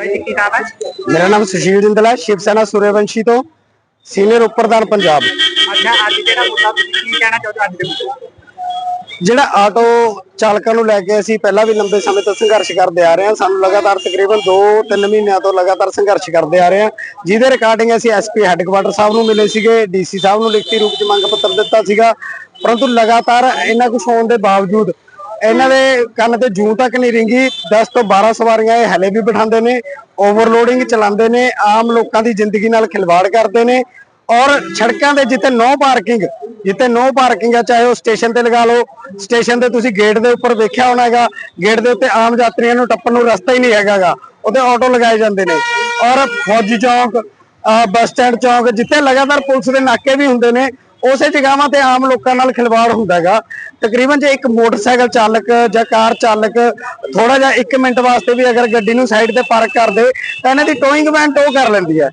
ਮੇਰਾ ਨਾਮ ਸੁਸ਼ੀਲ ਜਿੰਦਲ ਹੈ ਸ਼ਿਵ ਸੈਨਾ ਸੂਰਯਵੰਸ਼ੀ ਤੋਂ ਸੀਨੀਅਰ ਉੱਪਰਦਾਨ ਪੰਜਾਬ। ਅੱਛਾ ਅੱਜ ਜਿਹੜਾ ਮੁੱਦਾ ਤੁਸੀਂ ਕੀ ਕਹਿਣਾ ਚਾਹੁੰਦੇ ਹੋ ਅੱਜ ਦੇ ਮੁੱਦੇ ਜਿਹੜਾ ਆਟੋ ਚਾਲਕਾਂ ਨੂੰ ਲੈ ਕੇ ਅਸੀਂ ਪਹਿਲਾਂ ਵੀ ਲੰਬੇ ਸਮੇਂ ਤੋਂ ਸੰਘਰਸ਼ ਕਰਦੇ ਆ ਰਹੇ ਹਾਂ ਸਾਨੂੰ ਲਗਾਤਾਰ ਤਕਰੀਬਨ 2-3 ਮਹੀਨਿਆਂ ਤੋਂ ਲਗਾਤਾਰ ਸੰਘਰਸ਼ ਕਰਦੇ ਆ ਰਹੇ ਹਾਂ। ਜਿਹਦੇ ਰਿਕਾਰਡਿੰਗ ਅਸੀਂ ਐਸਪੀ ਹੈੱਡਕੁਆਟਰ ਸਾਹਿਬ ਨੂੰ ਮਿਲੇ ਸੀਗੇ ਡੀਸੀ ਸਾਹਿਬ ਨੂੰ ਲਿਖਤੀ ਰੂਪ 'ਚ ਮੰਗ ਪੱਤਰ ਦਿੱਤਾ ਸੀਗਾ। ਪਰੰਤੂ ਲਗਾਤਾਰ ਇੰਨਾ ਕੁਝ ਹੋਣ ਦੇ ਬਾਵਜੂਦ ਇਹਨਾਂ ਦੇ ਕੰਨ ਤੇ ਜੂੰ ਤੱਕ ਨਹੀਂ ਰਿੰਗੀ। 10 ਤੋਂ 12 ਸਵਾਰੀਆਂ ਇਹ ਹਲੇ ਵੀ ਬਿਠਾਉਂਦੇ ਨੇ ਓਵਰਲੋਡਿੰਗ ਚਲਾਉਂਦੇ ਨੇ, ਆਮ ਲੋਕਾਂ ਦੀ ਜ਼ਿੰਦਗੀ ਨਾਲ ਖਿਲਵਾੜ ਕਰਦੇ ਨੇ। ਔਰ ਸੜਕਾਂ ਦੇ ਜਿੱਥੇ ਨੋ ਪਾਰਕਿੰਗ ਜਿੱਥੇ ਨੋ ਪਾਰਕਿੰਗ ਆ, ਚਾਹੇ ਉਹ ਸਟੇਸ਼ਨ ਤੇ ਲਗਾ ਲਓ ਸਟੇਸ਼ਨ ਤੇ ਤੁਸੀਂ ਗੇਟ ਦੇ ਉੱਪਰ ਵੇਖਿਆ ਹੋਣਾ ਹੈਗਾ ਗੇਟ ਦੇ ਉੱਤੇ ਆਮ ਯਾਤਰੀਆਂ ਨੂੰ ਟੱਪਣ ਨੂੰ ਰਸਤਾ ਹੀ ਨਹੀਂ ਹੈਗਾਗਾ ਉਹਦੇ ਆਟੋ ਲਗਾਏ ਜਾਂਦੇ ਨੇ। ਔਰ ਫੌਜੀ ਚੌਂਕ ਬੱਸ ਸਟੈਂਡ ਚੌਂਕ, ਜਿੱਥੇ ਲਗਾਤਾਰ ਪੁਲਿਸ ਦੇ ਨਾਕੇ ਵੀ ਹੁੰਦੇ ਨੇ ਉਸੇ ਜਗ੍ਹਾਵਾਂ ਤੇ ਆਮ ਲੋਕਾਂ ਨਾਲ ਖਿਲਵਾੜ ਹੁੰਦਾ ਹੈਗਾ ਤਕਰੀਬਨ ਜੇ ਇੱਕ ਮੋਟਰਸਾਈਕਲ ਚਾਲਕ ਜਾਂ ਕਾਰ ਚਾਲਕ ਥੋੜਾ ਜਿਹਾ 1 ਮਿੰਟ ਵਾਸਤੇ ਵੀ ਅਗਰ ਗੱਡੀ ਨੂੰ ਸਾਈਡ ਤੇ ਪਾਰਕ ਕਰ ਦੇ, ਤਾਂ ਇਹਨਾਂ ਦੀ ਟੋਇੰਗ ਵੈਨ ਟੋ ਕਰ ਲੈਂਦੀ ਹੈ।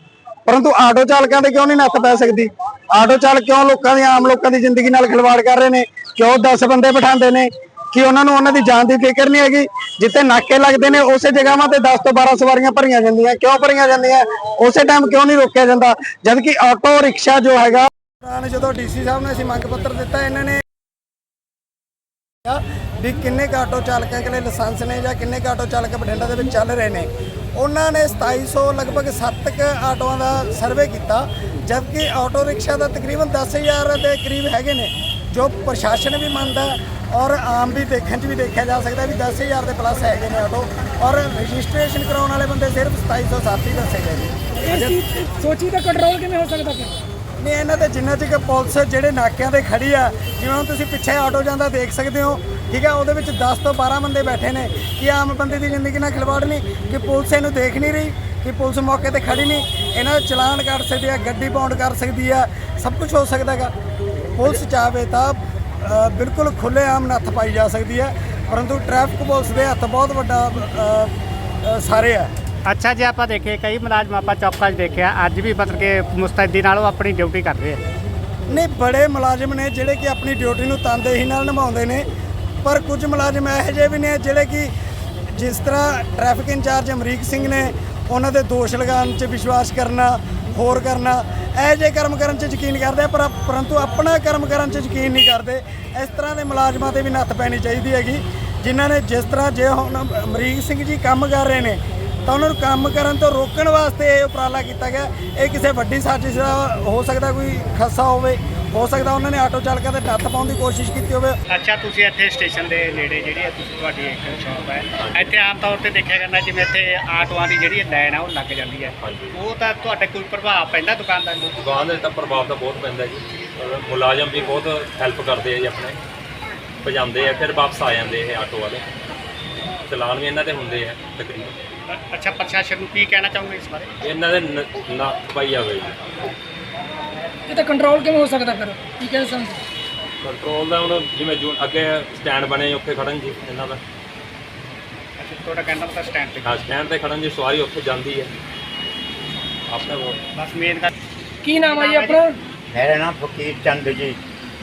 ਪਰੰਤੂ ਆਟੋ ਚਾਲਕਾਂ ਤੇ ਕਿਉਂ ਨਹੀਂ ਨੱਥ ਪੈ ਸਕਦੀ? ਆਟੋ ਚਾਲਕ ਕਿਉਂ ਲੋਕਾਂ ਦੀ, ਆਮ ਲੋਕਾਂ ਦੀ ਜ਼ਿੰਦਗੀ ਨਾਲ ਖਿਲਵਾੜ ਕਰ ਰਹੇ ਨੇ? ਕਿਉਂ 10 ਬੰਦੇ ਬਿਠਾਉਂਦੇ ਨੇ? ਕਿ ਉਹਨਾਂ ਨੂੰ ਉਹਨਾਂ ਦੀ ਜਾਨ ਦੀ ਫਿਕਰ ਨਹੀਂ ਹੈਗੀ? ਜਿੱਥੇ ਨਾਕੇ ਲੱਗਦੇ ਨੇ, ਉਸੇ ਜਗ੍ਹਾਵਾਂ ਤੇ 10 ਤੋਂ 12 ਸਵਾਰੀਆਂ ਭਰੀਆਂ ਜਾਂਦੀਆਂ। ਕਿਉਂ ਭਰੀਆਂ ਜਾਂਦੀਆਂ? ਉਸੇ ਟਾਈਮ ਕਿਉਂ ਨਹੀਂ ਰੋਕਿਆ ਜਾਂਦਾ? ਜਦ ਕਿ ਆਟੋ ਰਿਕਸ਼ਾ ਜੋ ਹੈਗਾ ਨੇ ਜਦੋਂ ਡੀਸੀ ਸਾਹਿਬ ਨੇ ਅਸੀਂ ਮੰਗ ਪੱਤਰ ਦਿੱਤਾ, ਇਹਨਾਂ ਨੇ ਵੀ ਕਿੰਨੇ ਕੁ ਆਟੋ ਚਾਲਕਾਂ ਕੋਲੇ ਲਾਇਸੈਂਸ ਨੇ ਜਾਂ ਕਿੰਨੇ ਕੁ ਆਟੋ ਚਾਲਕ ਬਠਿੰਡਾ ਦੇ ਵਿੱਚ ਚੱਲ ਰਹੇ ਨੇ। ਉਹਨਾਂ ਨੇ 2700 ਲਗਭਗ 7 ਕੁ ਆਟੋਆਂ ਦਾ ਸਰਵੇ ਕੀਤਾ, ਜਦਕਿ ਆਟੋ ਰਿਕਸ਼ਾ ਦਾ ਤਕਰੀਬਨ 10000 ਦੇ ਕਰੀਬ ਹੈਗੇ ਨੇ, ਜੋ ਪ੍ਰਸ਼ਾਸਨ ਵੀ ਮੰਨਦਾ ਔਰ ਆਮ ਵੀ ਦੇਖਣ 'ਚ ਵੀ ਦੇਖਿਆ ਜਾ ਸਕਦਾ ਵੀ 10000 ਦੇ ਪਲੱਸ ਹੈਗੇ ਨੇ ਆਟੋ ਔਰ ਰਜਿਸਟ੍ਰੇਸ਼ਨ ਕਰਾਉਣ ਵਾਲੇ ਬੰਦੇ ਸਿਰਫ 2707 ਹੀ ਦੱਸੇ ਗਏ ਨੇ। ਸੋਚੀ ਤਾਂ ਕੰਟਰੋਲ ਕਿਵੇਂ ਹੋ ਸਕਦਾ ਫਿਰ ਨਹੀਂ, ਇਹਨਾਂ ਦੇ ਜਿੰਨਾ ਚਿਰ ਪੁਲਿਸ ਜਿਹੜੇ ਨਾਕਿਆਂ ਤੇ ਖੜੀ ਆ, ਜਿਵੇਂ ਹੁਣ ਤੁਸੀਂ ਪਿੱਛੇ ਆਟੋ ਜਾਂਦਾ ਦੇਖ ਸਕਦੇ ਹੋ, ਠੀਕ ਆ, ਉਹਦੇ ਵਿੱਚ 10 ਤੋਂ 12 ਬੰਦੇ ਬੈਠੇ ਨੇ, ਕਿ ਆਮ ਬੰਦੇ ਦੀ ਜ਼ਿੰਦਗੀ ਨਾਲ ਖਿਲਵਾੜ ਨਹੀਂ, ਕਿ ਪੁਲਿਸ ਇਹਨੂੰ ਦੇਖ ਨਹੀਂ ਰਹੀ, ਕਿ ਪੁਲਿਸ ਮੌਕੇ ਤੇ ਖੜੀ ਨਹੀਂ, ਇਹਨਾਂ ਦਾ ਚਲਾਨ ਕਰ ਸਕਦੀ ਆ, ਗੱਡੀ ਪਾਉਂਡ ਕਰ ਸਕਦੀ ਆ, ਸਭ ਕੁਝ ਹੋ ਸਕਦਾ ਹੈਗਾ। ਪੁਲਿਸ ਚਾਹਵੇ ਤਾਂ ਬਿਲਕੁਲ ਖੁੱਲੇ ਆਮ ਨੱਥ ਪਾਈ ਜਾ ਸਕਦੀ ਹੈ, ਪਰੰਤੂ ਟ੍ਰੈਫਿਕ ਪੁਲਿਸ ਦੇ ਹੱਥ ਬਹੁਤ ਵੱਡਾ ਸਾਰੇ ਆ। ਅੱਛਾ ਜੇ, ਆਪਾਂ ਦੇਖੀਏ ਕਈ ਮੁਲਾਜ਼ਮ ਆਪਾਂ ਚੌਕਾਂ 'ਚ ਦੇਖਿਆ, ਅੱਜ ਵੀ ਮਤਲਬ ਕਿ ਮੁਸਤੈਦੀ ਨਾਲ ਉਹ ਆਪਣੀ ਡਿਊਟੀ ਕਰ ਰਹੇ ਆ। ਨਹੀਂ, ਬੜੇ ਮੁਲਾਜ਼ਮ ਨੇ ਜਿਹੜੇ ਕਿ ਆਪਣੀ ਡਿਊਟੀ ਨੂੰ ਤਨਦੇਹੀ ਨਾਲ ਨਿਭਾਉਂਦੇ ਨੇ, ਪਰ ਕੁਝ ਮੁਲਾਜ਼ਮ ਇਹੋ ਜਿਹੇ ਵੀ ਨੇ ਜਿਹੜੇ ਕਿ ਜਿਸ ਤਰ੍ਹਾਂ ਟ੍ਰੈਫਿਕ ਇੰਚਾਰਜ ਅਮਰੀਕ ਸਿੰਘ ਨੇ, ਉਹਨਾਂ ਦੇ ਦੋਸ਼ ਲਗਾਉਣ 'ਚ ਵਿਸ਼ਵਾਸ ਕਰਨਾ, ਹੋਰ ਕਰਨਾ, ਇਹੋ ਜਿਹੇ ਕਰਮ ਕਰਨ 'ਚ ਯਕੀਨ ਕਰਦੇ ਆ, ਪਰ ਪਰੰਤੂ ਆਪਣਾ ਕਰਮ ਕਰਨ 'ਚ ਯਕੀਨ ਨਹੀਂ ਕਰਦੇ, ਇਸ ਤਰ੍ਹਾਂ ਦੇ ਮੁਲਾਜ਼ਮਾਂ ਤੇ ਵੀ ਨੱਥ ਪੈਣੀ ਚਾਹੀਦੀ ਹੈਗੀ, ਜਿਨ੍ਹਾਂ ਨੇ ਜਿਸ ਤਰ੍ਹਾਂ ਜੇ ਹੁਣ ਅਮਰੀਕ ਸਿੰਘ ਜੀ ਕੰਮ ਕਰ ਰਹੇ ਨੇ ਤਾਂ ਉਹਨਾਂ ਨੂੰ ਕੰਮ ਕਰਨ ਤੋਂ ਰੋਕਣ ਵਾਸਤੇ ਇਹ ਉਪਰਾਲਾ ਕੀਤਾ ਗਿਆ। ਇਹ ਕਿਸੇ ਵੱਡੀ ਸਾਜ਼ਿਸ਼ ਦਾ ਹੋ ਸਕਦਾ ਕੋਈ ਖੱਸਾ ਹੋਵੇ ਹੋ ਸਕਦਾ ਉਹਨਾਂ ਨੇ ਆਟੋ ਚਾਲਕਾਂ ਤੇ ਨੱਥ ਪਾਉਣ ਦੀ ਕੋਸ਼ਿਸ਼ ਕੀਤੀ ਹੋਵੇ। ਅੱਛਾ ਤੁਸੀਂ ਇੱਥੇ ਸਟੇਸ਼ਨ ਦੇ ਨੇੜੇ ਜਿਹੜੀ ਹੈ ਤੁਸੀਂ ਤੁਹਾਡੀ ਇੱਕ ਸ਼ਾਪ ਹੈ ਇੱਥੇ ਆਮ ਤੌਰ ਤੇ ਦੇਖਿਆ ਜਾਂਦਾ ਜਿਵੇਂ ਇੱਥੇ ਆਟੋਆਂ ਦੀ ਜਿਹੜੀ ਲਾਈਨ ਆ ਉਹ ਲੱਗ ਜਾਂਦੀ ਹੈ। ਉਹ ਤਾਂ ਤੁਹਾਡੇ ਕੋਈ ਪ੍ਰਭਾਵ ਪੈਂਦਾ ਦੁਕਾਨਦਾਰ ਨੂੰ? ਦੁਕਾਨ ਦੇ ਤਾਂ ਪ੍ਰਭਾਵ ਤਾਂ ਬਹੁਤ ਪੈਂਦਾ ਜੀ। ਮੁਲਾਜ਼ਮ ਵੀ ਬਹੁਤ ਹੈਲਪ ਕਰਦੇ ਆ ਜੀ ਆਪਣੇ। ਭਜਾਉਂਦੇ ਆ ਫਿਰ ਵਾਪਸ ਆ ਜਾਂਦੇ ਇਹ ਆਟੋ ਵਾਲੇ। ਚਲਾਨ ਵੀ ਇਹਨਾਂ ਦੇ ਹੁੰਦੇ ਆ ਤਕਰੀਬਨ। ਅ- ਅੱਛਾ ਪ੍ਰਸ਼ਾਸਨ ਨੂੰ ਕੀ ਕਹਿਣਾ ਚਾਹੋਗੇ ਇਸ ਬਾਰੇ? ਇਹਨਾਂ ਦੇ ਨ- ਨੱਥ ਪਾਈ ਜਾਵੇ ਜੀ। ਇਹ ਤਾਂ ਕੰਟਰੋਲ ਕਿਵੇਂ ਹੋ ਸਕਦਾ ਫਿਰ? ਕੀ ਕਹਿੰਦੇ ਸਮਝ ਕੰਟਰੋਲ ਦਾ ਹੁਣ ਜਿਵੇਂ ਜੂ ਅੱਗੇ ਸਟੈਂਡ ਬਣੇ ਉੱਥੇ ਖੜਨ ਜੀ ਇਹਨਾਂ ਦਾ। ਅੱਛਾ ਤੁਹਾਡਾ ਕਹਿੰਦਾ ਮਤਲਬ ਸਟੈਂਡ ਤੇ? ਹਾਂ ਸਟੈਂਡ ਤੇ ਖੜਨ ਜੀ ਸਵਾਰੀ ਉੱਥੇ ਜਾਂਦੀ ਹੈ। ਆਪਣੇ ਕੋਲ ਬਸ ਮੇਨ ਗੱਲ ਕੀ ਨਾਮ ਹੈ ਜੀ ਆਪਣਾ? ਮੇਰਾ ਨਾਮ ਫਕੀਰ ਚੰਦ ਜੀ।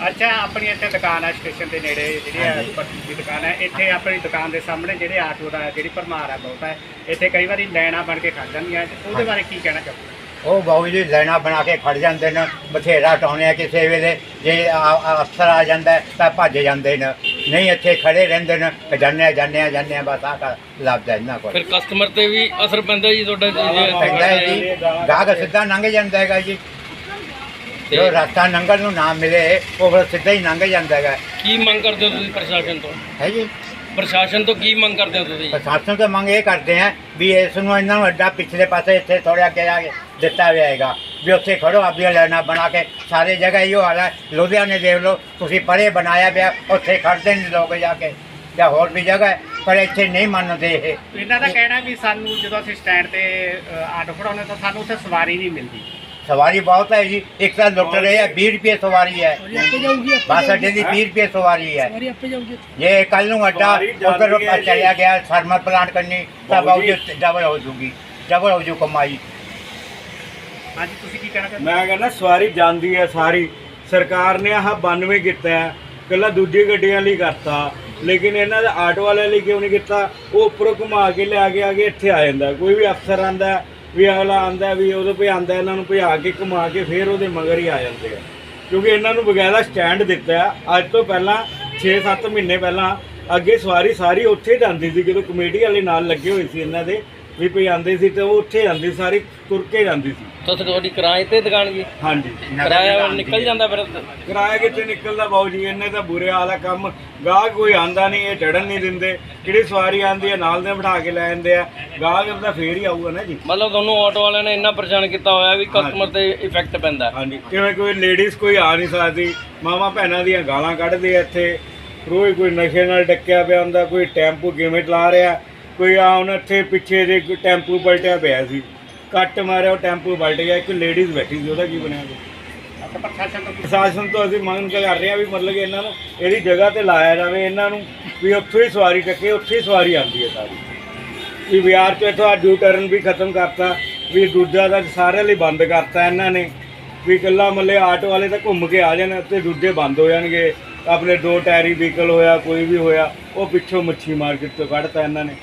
ਅੱਛਾ ਆਪਣੀ ਇੱਥੇ ਦੁਕਾਨ ਹੈ ਸਟੇਸ਼ਨ ਦੇ ਨੇੜੇ ਜਿਹੜੀ ਹੈ ਪੱਟੀ ਦੀ ਦੁਕਾਨ ਹੈ ਇੱਥੇ ਆਪਣੀ ਦੁਕਾਨ ਦੇ ਸਾਹਮਣੇ ਜਿਹੜੇ ਆਟੋ ਦਾ ਜਿਹੜੀ ਭਰਮਾਰ ਹੈ ਬਹੁਤ ਹੈ ਇੱਥੇ ਕਈ ਵਾਰੀ ਲਾਈਨਾਂ ਬਣ ਕੇ ਖੜ ਜਾਂਦੀਆਂ। ਤੇ ਉਹਦੇ ਬਾਰੇ ਕੀ ਕਹਿਣਾ ਚਾਹੋਗੇ? ਉਹ ਬਾਊ ਜੀ ਲਾਈਨਾਂ ਬਣਾ ਕੇ ਖੜ ਜਾਂਦੇ ਨੇ ਬਥੇਰਾ ਟਾਉਣੇ ਆ ਕਿਸੇ ਵੇਲੇ। ਜੇ ਆ- ਆ- ਅਫਸਰ ਆ ਜਾਂਦਾ ਹੈ ਤਾਂ ਭੱਜ ਜਾਂਦੇ ਨੇ। ਨਹੀਂ ਇੱਥੇ ਖੜੇ ਰਹਿੰਦੇ ਨੇ ਤੇ ਜਾਂਦੇ ਆ ਜਾਂਦੇ ਆ ਜਾਂਦੇ ਆ ਬਸ ਆ ਕਰ ਲੱਭਦਾ ਇਹਨਾਂ ਕੋਲ। ਫਿਰ ਕਸਟਮਰ ਤੇ ਵੀ ਅਸਰ ਪੈਂਦਾ ਜੀ ਤੁਹਾਡਾ ਪੈਂਦਾ ਹੈ ਜੀ। ਗਾਹਕ ਸਿੱਧਾ ਲੰਘ ਜਾਂਦਾ ਹੈਗਾ ਜੀ। ਜੋ ਰਸਤਾ ਲੰਘਣ ਨੂੰ ਨਾ ਮਿਲੇ ਉਹ ਫਿਰ ਸਿੱਧਾ ਹੀ ਲੰਘ ਜਾਂਦਾ ਹੈਗਾ। ਕੀ ਮੰਗ ਕਰਦੇ ਹੋ ਤੁਸੀਂ ਪ੍ਰਸ਼ਾਸਨ ਤੋਂ? ਹੈ ਜੀ। ਪ੍ਰਸ਼ਾਸਨ ਤੋਂ ਕੀ ਮੰਗ ਕਰਦੇ ਹੋ ਤੁਸੀਂ? ਪ੍ਰਸ਼ਾਸਨ ਤੋਂ ਮੰਗ ਇਹ ਕਰਦੇ ਆ ਵੀ ਇਸ ਨੂੰ ਇਹਨਾਂ ਨੂੰ ਅੱਡਾ ਪਿਛਲੇ ਪਾਸੇ ਇੱਥੇ ਥੋੜਾ ਅੱਗੇ ਆ ਕੇ ਦਿੱਤਾ ਹੋਇਆ ਹੈਗਾ ਵੀ ਉੱਥੇ ਖੜੋ ਆਪਣੀਆਂ ਲਾਈਨਾਂ ਬਣਾ ਕੇ। ਸਾਰੇ ਜਗ੍ਹਾ ਇਹੋ ਹਾਲ ਹੈ। ਲੁਧਿਆਣੇ ਦੇਖ ਲਓ ਤੁਸੀਂ ਪਰੇ ਬਣਾਇਆ ਪਿਆ ਉੱਥੇ ਖੜਦੇ ਨੇ ਲੋਕ ਜਾ ਕੇ। ਜਾਂ ਹੋਰ ਵੀ ਜਗ੍ਹਾ ਹੈ ਪਰ ਇੱਥੇ ਨਹੀਂ ਮੰਨਦੇ ਇਹ। ਇਹਨਾਂ ਦਾ ਕਹਿਣਾ ਵੀ ਸਾਨੂੰ ਜਦੋਂ ਅਸੀਂ ਸਟੈਂਡ ਤੇ ਆਟੋ ਖੜਾਉਂਦੇ ਤਾਂ ਸਾਨੂੰ ਉੱਥੇ ਸਵਾਰੀ ਨਹੀਂ ਮਿਲਦੀ। ਸਵਾਰੀ ਬਹੁਤ ਹੈ ਜੀ ਇੱਕ ਤਾਂ ਲੁੱਟ ਰਹੇ ਆ 20 ਰੁਪਏ ਸਵਾਰੀ ਹੈ। ਆਪੇ ਜਾਊਗੀ ਆਪੇ ਬੱਸ ਅੱਡੇ ਦੀ 20 ਰੁਪਏ ਸਵਾਰੀ ਹੈ। ਸਵਾਰੀ ਆਪੇ ਜਾਊਗੀ ਜੇ ਕੱਲ ਨੂੰ ਅੱਡਾ ਉਧਰ ਚਲਿਆ ਗਿਆ ਥਰਮਲ ਪਲਾਂਟ ਕਰਨੀ ਤਾਂ ਬਾਊ ਡਬਲ ਹੋ ਜੂਗੀ ਡਬਲ ਹੋ ਜੂ। ਕਮਾਈ ਹਾਂਜੀ ਤੁਸੀਂ ਕੀ ਕਹਿਣਾ ਚਾਹੁੰਦੇ ਮੈਂ ਕਹਿੰਦਾ ਸਵਾਰੀ ਜਾਂਦੀ ਹੈ ਸਾਰੀ। ਸਰਕਾਰ ਨੇ ਆਹ 92 ਕੀਤਾ ਹੈ ਕੱਲਾ ਦੂਜੀ ਗੱਡੀਆਂ ਲਈ ਕਰਤਾ। ਲੇਕਿਨ ਇਹਨਾਂ ਦਾ ਆਟੋ ਵਾਲੇ ਲਈ ਕਿਉਂ ਨਹੀਂ ਕੀਤਾ? ਉਹ ਉੱਪਰੋਂ ਘੁਮਾ ਕੇ ਲਿਆ ਕੇ ਆ ਕੇ ਇੱਥੇ ਆ ਜਾਂਦਾ। ਕੋਈ ਵੀ ਅਫਸਰ ਆਂਦਾ ਵੀ ਅਗਲਾ ਆਂਦਾ ਵੀ ਉਹਦੇ ਭਈ ਆਂਦਾ ਇਹਨਾਂ ਨੂੰ ਭਜਾ ਕੇ, ਘੁਮਾ ਕੇ ਫਿਰ ਉਹਦੇ ਮਗਰ ਹੀ ਆ ਜਾਂਦੇ ਆ। ਕਿਉਂਕਿ ਇਹਨਾਂ ਨੂੰ ਬਗੈਰਾ ਸਟੈਂਡ ਦਿੱਤਾ, ਅੱਜ ਤੋਂ ਪਹਿਲਾਂ 6-7 ਮਹੀਨੇ ਪਹਿਲਾਂ, ਅੱਗੇ ਸਵਾਰੀ ਸਾਰੀ ਉੱਥੇ ਜਾਂਦੀ ਸੀ, ਜਦੋਂ ਕਮੇਟੀ ਵਾਲੇ ਨਾਲ ਲੱਗੇ ਹੋਏ ਸੀ ਇਹਨਾਂ ਦੇ ਵੀ ਭਈ ਆਂਦੇ ਸੀ ਤੇ ਉਹ ਉੱਥੇ ਜਾਂਦੀ ਸਾਰੀ ਤੁਰ ਕੇ ਜਾਂਦੀ ਸੀ। ਤਾਂ ਤੁਹਾਡੀ ਕਿਰਾਏ ਤੇ ਦੁਕਾਨ ਜੀ ਹਾਂਜੀ। ਕਿਰਾਇਆ ਨਿਕਲ ਜਾਂਦਾ ਫਿਰ ਕਿਰਾਇਆ ਕਿੱਥੇ ਨਿਕਲਦਾ ਬਾਊ ਜੀ? ਇਹਨੇ ਤਾਂ ਬੁਰੇ ਹਾਲ ਆ ਕੰਮ। ਗਾਹਕ ਕੋਈ ਆਂਦਾ ਨਹੀਂ ਇਹ ਚੜਨ ਨਹੀਂ ਦਿੰਦੇ। ਜਿਹੜੀ ਸਵਾਰੀ ਆਂਦੀ ਹੈ ਨਾਲ ਦੇ ਬਿਠਾ ਕੇ ਲੈ ਜਾਂਦੇ ਆ। ਗਾਹਕ ਤਾਂ ਫੇਰ ਹੀ ਆਊਗਾ ਨਾ ਜੀ। ਮਤਲਬ ਤੁਹਾਨੂੰ ਆਟੋ ਵਾਲਿਆਂ ਨੇ ਇੰਨਾ ਪਰੇਸ਼ਾਨ ਕੀਤਾ ਹੋਇਆ ਵੀ ਕਸਟਮਰ ਤੇ ਇਫੈਕਟ ਪੈਂਦਾ। ਹਾਂਜੀ। ਕਿਵੇਂ ਕੋਈ ਲੇਡੀਜ਼ ਕੋਈ ਆ ਨਹੀਂ ਸਕਦੀ। ਮਾਵਾਂ ਭੈਣਾਂ ਦੀਆਂ ਗਾਲਾਂ ਕੱਢਦੇ ਆ ਇੱਥੇ। ਰੋਜ਼ ਕੋਈ ਨਸ਼ੇ ਨਾਲ ਡੱਕਿਆ ਪਿਆ ਹੁੰਦਾ ਕੋਈ ਟੈਂਪੂ ਕਿਵੇਂ ਚਲਾ ਰਿਹਾ। ਕੋਈ ਆ ਹੁਣ ਇੱਥੇ ਪਿੱਛੇ ਦੇ ਟੈਂਪੂ ਪਲਟਿਆ ਪਿਆ ਸੀ। ਕੱਟ ਮਾਰਿਆ ਉਹ ਟੈਂਪੂ ਪਲਟ ਗਿਆ ਇੱਕ ਲੇਡੀਜ਼ ਬੈਠੀ ਸੀ ਉਹਦਾ ਕੀ ਬਣਿਆ? ਅੱਛਾ ਪ੍ਰਸ਼ਾਸਨ ਤੋਂ ਪ੍ਰਸ਼ਾਸਨ ਤੋਂ ਅਸੀਂ ਮੰਗ ਕਰ ਰਹੇ ਹਾਂ ਵੀ ਮਤਲਬ ਕਿ ਇਹਨਾਂ ਨੂੰ ਇਹਦੀ ਜਗ੍ਹਾ ਤੇ ਲਾਇਆ ਜਾਵੇ ਇਹਨਾਂ ਨੂੰ ਵੀ ਉੱਥੋਂ ਹੀ ਸਵਾਰੀ ਚੱਕੇ ਉੱਥੇ ਹੀ ਸਵਾਰੀ ਆਉਂਦੀ ਹੈ ਸਾਰੀ। ਵੀ ਬਿਹਾਰ ਚ ਇੱਥੋਂ ਡਿਊ ਟਰਨ ਵੀ ਖਤਮ ਕਰਤਾ ਵੀ ਦੂਜਾ ਦਾ ਸਾਰਿਆਂ ਲਈ ਬੰਦ ਕਰਤਾ ਇਹਨਾਂ ਨੇ। ਵੀ ਇਕੱਲਾ ਮੱਲੇ ਆਟੋ ਵਾਲੇ ਤਾਂ ਘੁੰਮ ਕੇ ਆ ਜਾਣ ਤੇ ਦੂਜੇ ਬੰਦ ਹੋ ਜਾਣਗੇ। ਆਪਣੇ ਦੋ ਟਾਇਰੀ ਵਹੀਕਲ ਹੋਇਆ ਕੋਈ ਵੀ ਹੋਇਆ ਉਹ ਪਿੱਛੋਂ ਮੱਛੀ ਮਾਰਕੀਟ ਤੋਂ ਕੱਢਤਾ ਇਹਨਾਂ ਨੇ।